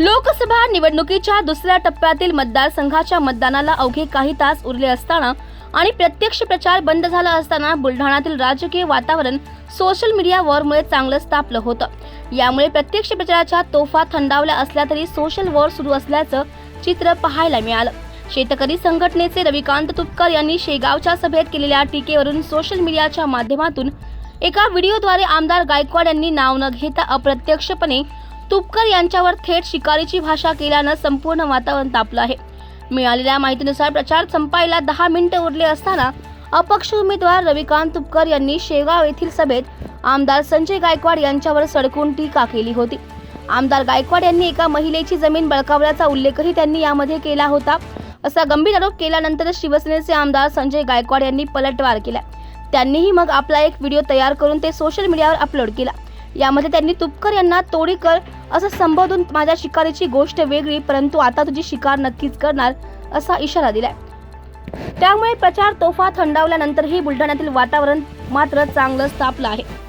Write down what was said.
लोकसभा निवडणुकीच्या दुसऱ्या टप्प्यातील मतदारसंघाच्या मतदानाला अवघे काही तास उरले असताना आणि प्रत्यक्ष प्रचार बंद झाला असताना बुलढाण्यातील राजकीय वातावरण सोशल मीडिया वॉरमुळे चांगलंच तापलं होतं. यामुळे प्रत्यक्ष प्रचाराच्या तोफा थंडावल्या असल्या तरी सोशल वॉर सुरू असल्याचं चित्र पाहायला मिळालं. शेतकरी संघटनेचे रविकांत तुपकर यांनी शेगावच्या सभेत केलेल्या टीकेवरून सोशल मीडियाच्या माध्यमातून एका व्हिडिओद्वारे आमदार गायकवाड यांनी नाव न घेता अप्रत्यक्षपणे तुपकर यांच्यावर थेट शिकारीची भाषा केल्यानं संपूर्ण वातावरण तापलं आहे. मिळालेल्या माहितीनुसार प्रचार संपायला दहा मिनिटं उरले असताना अपक्ष उमेदवार रविकांत तुपकर यांनी शेगाव येथील सभेत आमदार संजय गायकवाड यांच्यावर सडकून टीका केली होती. आमदार गायकवाड यांनी एका महिलेची जमीन बळकावल्याचा उल्लेखही त्यांनी यामध्ये केला होता. असा गंभीर आरोप केल्यानंतर शिवसेनेचे आमदार संजय गायकवाड यांनी पलटवार केला. त्यांनीही मग आपला एक व्हिडिओ तयार करून ते सोशल मीडियावर अपलोड केला. यामध्ये त्यांनी तुपकर यांना तोडीकर असं संबोधून माझ्या शिकारीची गोष्ट वेगळी परंतु आता तुझी शिकार नक्कीच करणार असा इशारा दिलाय. त्यामुळे प्रचार तोफा थंडावल्यानंतरही बुलढाण्यातील वातावरण मात्र चांगलंच तापलं आहे.